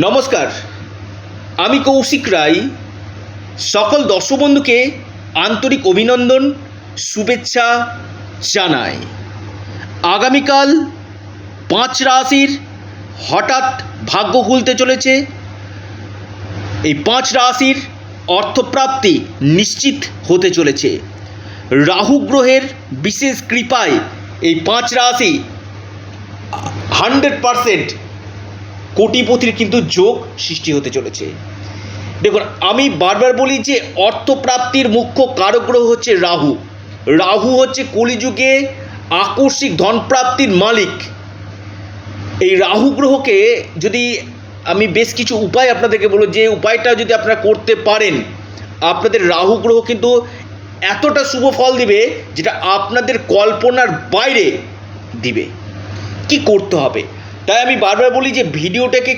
নমস্কার। আমি কৌশিক রায়। সকল দর্শক বন্ধুকে আন্তরিক অভিনন্দন, শুভেচ্ছা জানাই। আগামীকাল পাঁচ রাশির হঠাৎ ভাগ্য খুলতে চলেছে। এই পাঁচ রাশির অর্থপ্রাপ্তি নিশ্চিত হতে চলেছে। রাহু গ্রহের বিশেষ কৃপায় এই পাঁচ রাশি হান্ড্রেড পারসেন্ট কোটিপতির কিন্তু যোগ সৃষ্টি হতে চলেছে। দেখুন, আমি বারবার বলি যে অর্থপ্রাপ্তির মুখ্য কারক গ্রহ হচ্ছে রাহু। রাহু হচ্ছে কলিযুগে আকস্মিক ধনপ্রাপ্তির মালিক। এই রাহু গ্রহকে যদি আমি বেশ কিছু উপায় আপনাদেরকে বলব, যে উপায়টা যদি আপনারা করতে পারেন, আপনাদের রাহু গ্রহ কিন্তু এতটা শুভ ফল দিবে যেটা আপনাদের কল্পনার বাইরে দিবে। কি করতে হবে? তাই আমি বারবার বলি যে ভিডিওটাকে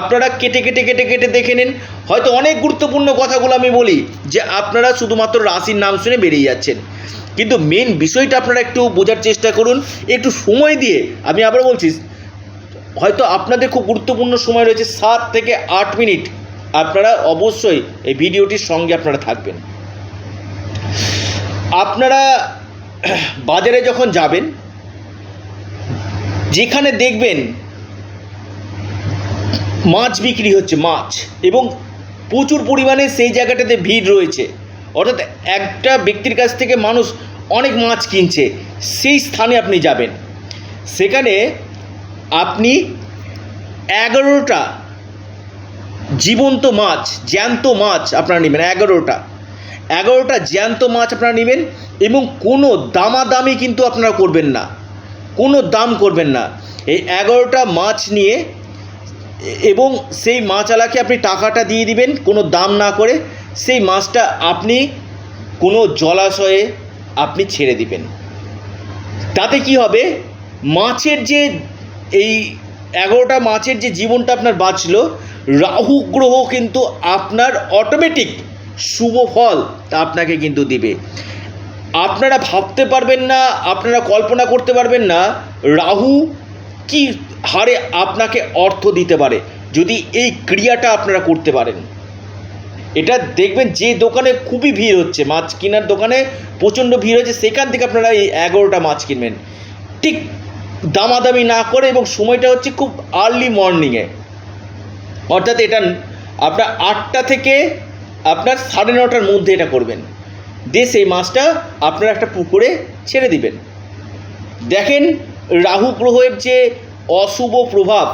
আপনারা কেটে কেটে কেটে কেটে দেখে নিন। হয়তো অনেক গুরুত্বপূর্ণ কথাগুলো আমি বলি যে আপনারা শুধুমাত্র রাশির নাম শুনে বেরিয়ে যাচ্ছেন। কিন্তু মেন বিষয়টা আপনারা একটু বোঝার চেষ্টা করুন। একটু সময় দিয়ে আমি আবার বলছি, হয়তো আপনাদের খুব গুরুত্বপূর্ণ সময় রয়েছে সাত থেকে আট মিনিট। আপনারা অবশ্যই এই ভিডিওটির সঙ্গে আপনারা থাকবেন। আপনারা বাজারে যখন যাবেন, যেখানে দেখবেন মাছ বিক্রি হচ্ছে, মাছ। এবং প্রচুর পরিমাণে সেই জায়গাটাতে ভিড় রয়েছে। অর্থাৎ একটা ব্যক্তির কাছ থেকে মানুষ অনেক মাছ কিনছে, সেই স্থানে আপনি যাবেন। সেখানে আপনি এগারোটা জীবন্ত মাছ, জ্যান্ত মাছ আপনারা নেবেন, এগারোটা। এগারোটা জ্যান্ত মাছ আপনারা নেবেন এবং কোনো দামাদামি কিন্তু আপনারা করবেন না। কোনো দাম করবেন না। এই এগারোটা মাছ নিয়ে এবং সেই মাছওয়ালাকে আপনি টাকাটা দিয়ে দিবেন, কোনো দাম না করে, সেই মাছটা আপনি কোনো জলাশয়ে আপনি ছেড়ে দিবেন। তাতে কি হবে? মাছের যে এই এগারোটা মাছের যে জীবনটা আপনার বাঁচলো, রাহু গ্রহ কিন্তু আপনার অটোমেটিক শুভ ফল তা আপনাকে কিন্তু দিবে। আপনারা ভাবতে পারবেন না, আপনারা কল্পনা করতে পারবেন না, রাহু কি হারে আপনাকে অর্থ দিতে পারে, যদি এই ক্রিয়াটা আপনারা করতে পারেন। এটা দেখবেন যে দোকানে খুবই ভিড় হচ্ছে, মাছ কেনার দোকানে প্রচণ্ড ভিড় হচ্ছে, সেখান থেকে আপনারা এই এগারোটা মাছ কিনবেন। ঠিক দামাদামি না করে এবং সময়টা হচ্ছে খুব আর্লি মর্নিংয়ে অর্থাৎ এটা আপনার আটটা থেকে আপনার সাড়ে নটার মধ্যে এটা করবেন। দিয়ে সেই মাছটা আপনারা একটা পুকুরে ছেড়ে দিবেন। দেখেন রাহু গ্রহের যে অশুভ প্রভাব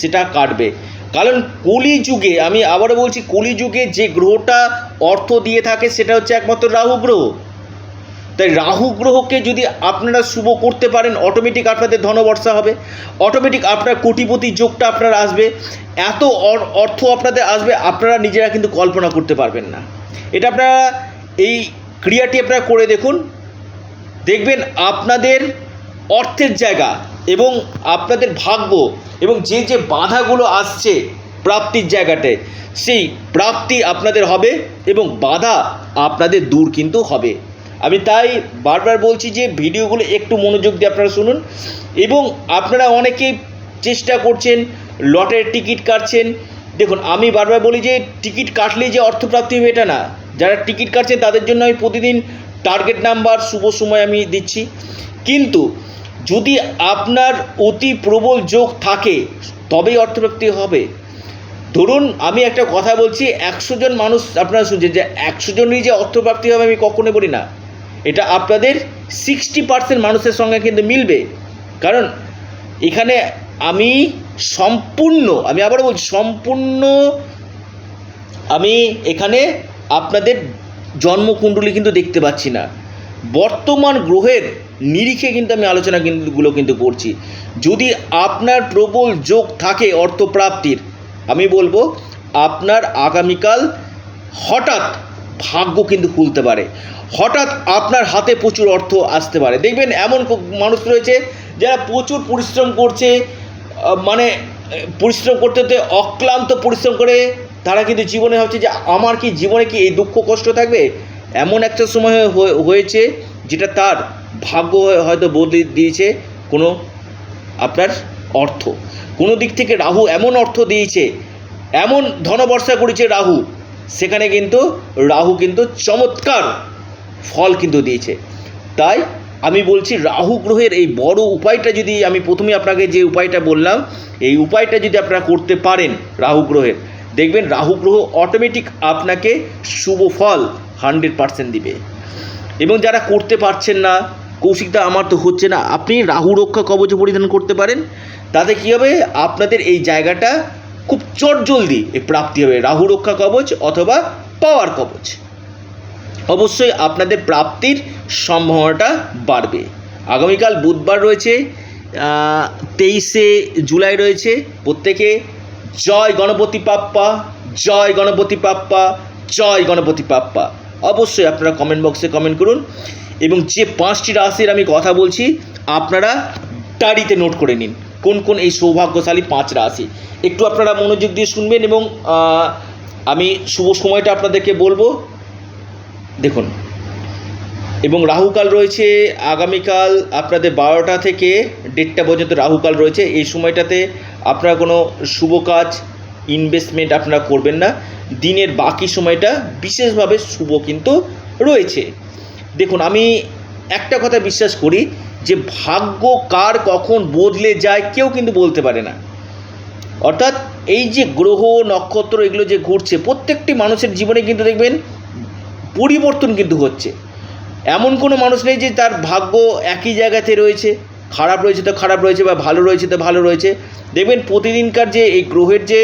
সেটা কাটবে। কারণ কলিযুগে, আমি আবারও বলছি, কলিযুগে যে গ্রহটা অর্থ দিয়ে থাকে সেটা হচ্ছে একমাত্র রাহু গ্রহ। তাই রাহু গ্রহকে যদি আপনারা শুভ করতে পারেন অটোমেটিক আপনাদের ধনবর্ষা হবে। অটোমেটিক আপনার কোটিপতি যোগটা আপনার আসবে। এত অর্থ আপনাদের আসবে, আপনারা নিজেরা কিন্তু কল্পনা করতে পারবেন না। এটা আপনারা এই ক্রিয়াটি আপনারা করে দেখুন। দেখবেন আপনাদের অর্থের জায়গা এবং আপনাদের ভাগ্য এবং যে যে বাধাগুলো আসছে প্রাপ্তির জায়গাতে, সেই প্রাপ্তি আপনাদের হবে এবং বাধা আপনাদের দূর কিন্তু হবে। আমি তাই বারবার বলছি যে ভিডিওগুলো একটু মনোযোগ দিয়ে আপনারা শুনুন এবং আপনারা অনেকেই চেষ্টা করছেন, লটের টিকিট কাটছেন। দেখুন, আমি বারবার বলি যে টিকিট কাটলেই যে অর্থপ্রাপ্তি হবে এটা না। যারা টিকিট কাটছেন তাদের জন্য আমি প্রতিদিন টার্গেট নাম্বার শুভ সময় আমি দিচ্ছি। কিন্তু যদি আপনার অতি প্রবল যোগ থাকে, তবেই অর্থপ্রাপ্তি হবে। ধরুন, আমি একটা কথা বলছি, একশো জন মানুষ আপনারা শুনছেন যে একশো জনই যে অর্থপ্রাপ্তি হবে আমি কখনোই বলি না। এটা আপনাদের সিক্সটি পার্সেন্ট মানুষের সঙ্গে কিন্তু মিলবে। কারণ, এখানে আমি সম্পূর্ণ, আমি আবারও বলছি, সম্পূর্ণ আমি এখানে আপনাদের জন্মকুণ্ডলী কিন্তু দেখতে পাচ্ছি না। বর্তমান গ্রহের নিরিখে কিন্তু আমি আলোচনা কিন্তু গুলো কিন্তু করছি। যদি আপনার প্রবল যোগ থাকে অর্থপ্রাপ্তির, আমি বলব আপনার আগামীকাল হঠাৎ ভাগ্য কিন্তু খুলতে পারে। হঠাৎ আপনার হাতে প্রচুর অর্থ আসতে পারে। দেখবেন এমন মানুষ রয়েছে যারা প্রচুর পরিশ্রম করছে মানে পরিশ্রম করতে করতে অক্লান্ত পরিশ্রম করে তারা কিন্তু জীবনে ভাবছে যে আমার কি জীবনে কি এই দুঃখ কষ্ট থাকবে? এমন একটা সময় হয়ে- হয়েছে যেটা তার ভাগ্য হয়ে- হয়তো বদলে দিয়েছে কোনো আপনার অর্থ। কোনো দিক থেকে রাহু এমন অর্থ দিয়েছে, এমন ধনবর্ষা করেছে রাহু, সেখানে কিন্তু রাহু কিন্তু চমৎকার ফল কিন্তু দিয়েছে। তাই আমি বলছি রাহু গ্রহের এই বড় উপায়টা যদি আমি প্রথমে আপনাকে যে উপায়টা বললাম, এই উপায়টা যদি আপনারা করতে পারেন রাহু গ্রহের, দেখবেন রাহু গ্রহ অটোমেটিক আপনাকে শুভ ফল হান্ড্রেড পার্সেন্ট দিবে। এবং যারা করতে পারছেন না, কৌশিকদা, আমার তো হচ্ছে না, আপনি রাহু রক্ষা কবচ পরিধান করতে পারেন। তাতে কী হবে? আপনাদের এই জায়গাটা খুব চটজলদি প্রাপ্তি হবে, রাহু রক্ষা কবচ অথবা পাওয়ার কবচ। অবশ্যই আপনাদের প্রাপ্তির সম্ভাবনাটা বাড়বে। আগামীকাল বুধবার রয়েছে তেইশে জুলাই রয়েছে, প্রত্যেকে জয় গণপতি পাপ্পা, জয় গণপতি পাপ্পা, জয় গণপতি পাপ্পা। অবশ্যই আপনারা কমেন্ট বক্সে কমেন্ট করুন। এবং যে পাঁচটি রাশির আমি কথা বলছি, আপনারা ডায়েরিতে নোট করে নিন। কোন কোন এই সৌভাগ্যশালী পাঁচ রাশি? একটু আপনারা মনোযোগ দিয়ে শুনবেন এবং আমি শুভ সময়টা আপনাদেরকে বলব। দেখুন, এবং রাহুকাল রয়েছে, আগামীকাল আপনাদের বারোটা থেকে দেড়টা পর্যন্ত রাহুকাল রয়েছে। এই সময়টাতে আপনারা কোনো শুভ কাজ ইনভেস্টমেন্ট আপনারা করবেন না। দিনের বাকি সময়টা বিশেষভাবে শুভ কিন্তু রয়েছে। দেখুন, আমি একটা কথা বিশ্বাস করি যে ভাগ্য কার কখন বদলে যায় কেউ কিন্তু বলতে পারে না। অর্থাৎ এই যে গ্রহ, নক্ষত্র এগুলো যে ঘুরছে, প্রত্যেকটি মানুষের জীবনে কিন্তু দেখবেন পরিবর্তন কিন্তু হচ্ছে। এমন কোনো মানুষ নেই যে তার ভাগ্য একই জায়গাতে রয়েছে। খারাপ রয়েছে তো খারাপ রয়েছে বা ভালো রয়েছে তো ভালো রয়েছে। দেখবেন প্রতিদিনকার যে এই গ্রহের যে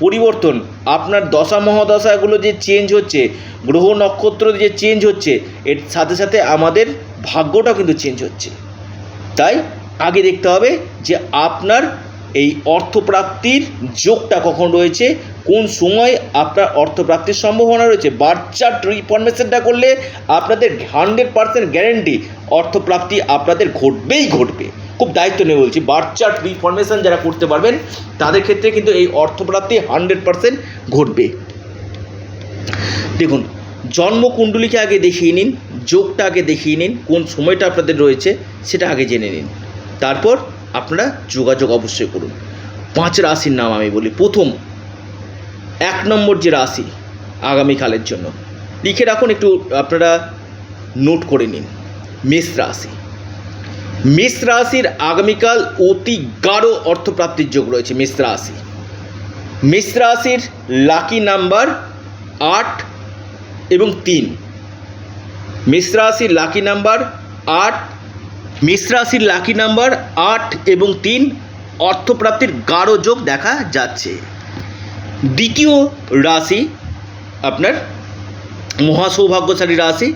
পরিবর্তন। আপনার দশা মহাদশাগুলো যে চেঞ্জ হচ্ছে, গ্রহ নক্ষত্র যে চেঞ্জ হচ্ছে, এর সাথে সাথে আমাদের ভাগ্যটাও কিন্তু চেঞ্জ হচ্ছে। তাই আগে দেখতে হবে যে আপনার এই অর্থপ্রাপ্তির যোগটা কখন রয়েছে, কোন সময় আপনার অর্থপ্রাপ্তির সম্ভাবনা রয়েছে। বার্চার রিফরমেশনটা করলে আপনাদের হান্ড্রেড পার্সেন্ট গ্যারেন্টি অর্থপ্রাপ্তি আপনাদের ঘটবেই ঘটবে। খুব দায়িত্ব নিয়ে বলছি। বার্চার রিফরমেশন যারা করতে পারবেন, তাদের ক্ষেত্রে কিন্তু এই অর্থপ্রাপ্তি হান্ড্রেড পার্সেন্ট ঘটবে। দেখুন, জন্মকুণ্ডলিকে আগে দেখিয়ে নিন, যোগটা আগে দেখিয়ে নিন, কোন সময়টা আপনাদের রয়েছে, সেটা আগে জেনে নিন। তারপর আপনারা যোগাযোগ অবশ্যই করুন। পাঁচ রাশির নাম আমি বলি। প্রথম, এক নম্বর যে রাশি আগামীকালের জন্য, লিখে রাখুন, একটু আপনারা নোট করে নিন। মেষ রাশি। মেষ রাশির আগামীকাল অতি গাঢ় অর্থপ্রাপ্তির যোগ রয়েছে মেষ রাশি। মেষ রাশির লাকি নাম্বার আট এবং তিন। মেষ রাশির লাকি নাম্বার আট, মেষ রাশির লাকি নাম্বার আট এবং তিন অর্থপ্রাপ্তির গাঢ় যোগ দেখা যাচ্ছে। দ্বিতীয় রাশি আপনার মহাসৌভাগ্যশালী রাশি,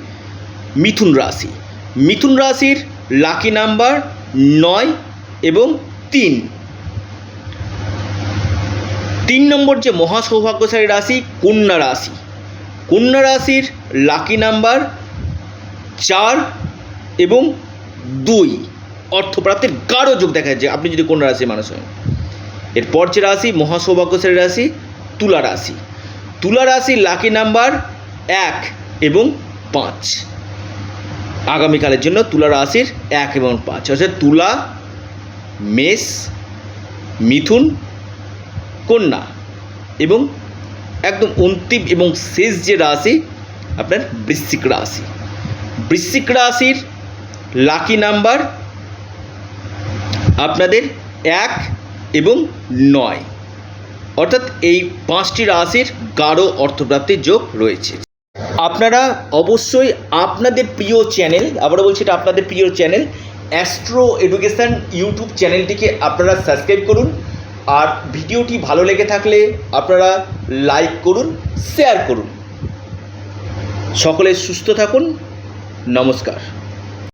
মিথুন রাশি। মিথুন রাশির লাকি নাম্বার নয় এবং তিন। তিন নম্বর যে মহা মহাসৌভাগ্যশালী রাশি, কন্যা রাশি। কন্যা রাশির লাকি নাম্বার চার এবং দুই। অর্থপ্রাপ্তির গাঢ় যোগ দেখা যাচ্ছে আপনি যদি কন্যা রাশির মানুষ হন। এরপর যে রাশি, মহাসৌভাগ্যশালী রাশি, তুলা রাশি। তুলা রাশির লাকি নাম্বার এক এবং পাঁচ। আগামীকালের জন্য তুলা রাশির এক এবং পাঁচ। অর্থাৎ তুলা, মেষ, মিথুন, কন্যা এবং একদম অন্তিম এবং শেষ যে রাশি আপনার বৃশ্চিক রাশি। বৃশ্চিক রাশির লাকি নাম্বার আপনাদের এক এবং নয়। অর্থাৎ এই পাঁচটি রাশির গাঢ় অর্থপ্রাপ্তির যোগ রয়েছে। আপনারা অবশ্যই আপনাদের প্রিয় চ্যানেল, আবারও বলছি এটা আপনাদের প্রিয় চ্যানেল, অ্যাস্ট্রো এডুকেশান ইউটিউব চ্যানেলটিকে আপনারা সাবস্ক্রাইব করুন, আর ভিডিওটি ভালো লেগে থাকলে আপনারা লাইক করুন, শেয়ার করুন। সকলে সুস্থ থাকুন, নমস্কার।